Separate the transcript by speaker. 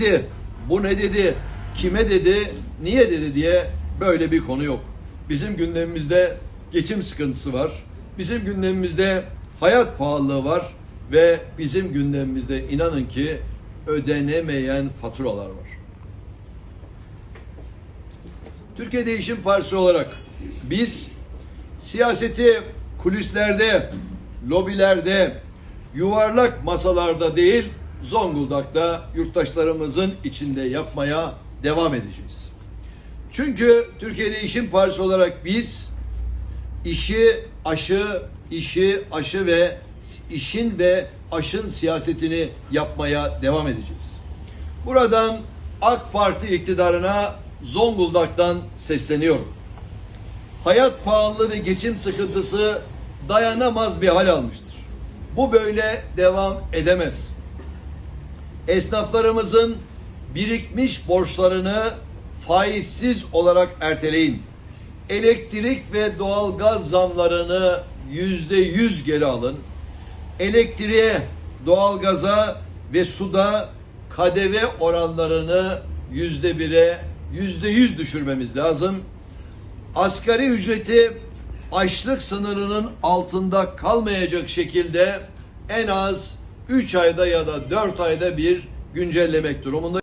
Speaker 1: dedi, bu ne dedi, kime dedi, niye dedi diye böyle bir konu yok. Bizim gündemimizde geçim sıkıntısı var. Bizim gündemimizde hayat pahalılığı var ve bizim gündemimizde inanın ki ödenemeyen faturalar var. Türkiye Değişim Partisi olarak biz siyaseti kulislerde, lobilerde, yuvarlak masalarda değil, Zonguldak'ta yurttaşlarımızın içinde yapmaya devam edeceğiz. Çünkü Türkiye Değişim Partisi olarak biz işi, aşı, işi, aşı ve işin ve aşın siyasetini yapmaya devam edeceğiz. Buradan AK Parti iktidarına Zonguldak'tan sesleniyorum. Hayat pahalılığı ve geçim sıkıntısı dayanamaz bir hal almıştır. Bu böyle devam edemez. Esnaflarımızın birikmiş borçlarını faizsiz olarak erteleyin. Elektrik ve doğalgaz zamlarını yüzde yüz geri alın. Elektriğe, doğalgaza ve suda KDV oranlarını yüzde bire, yüzde yüz düşürmemiz lazım. Asgari ücreti açlık sınırının altında kalmayacak şekilde en az 3 ayda ya da 4 ayda bir güncellemek durumunda.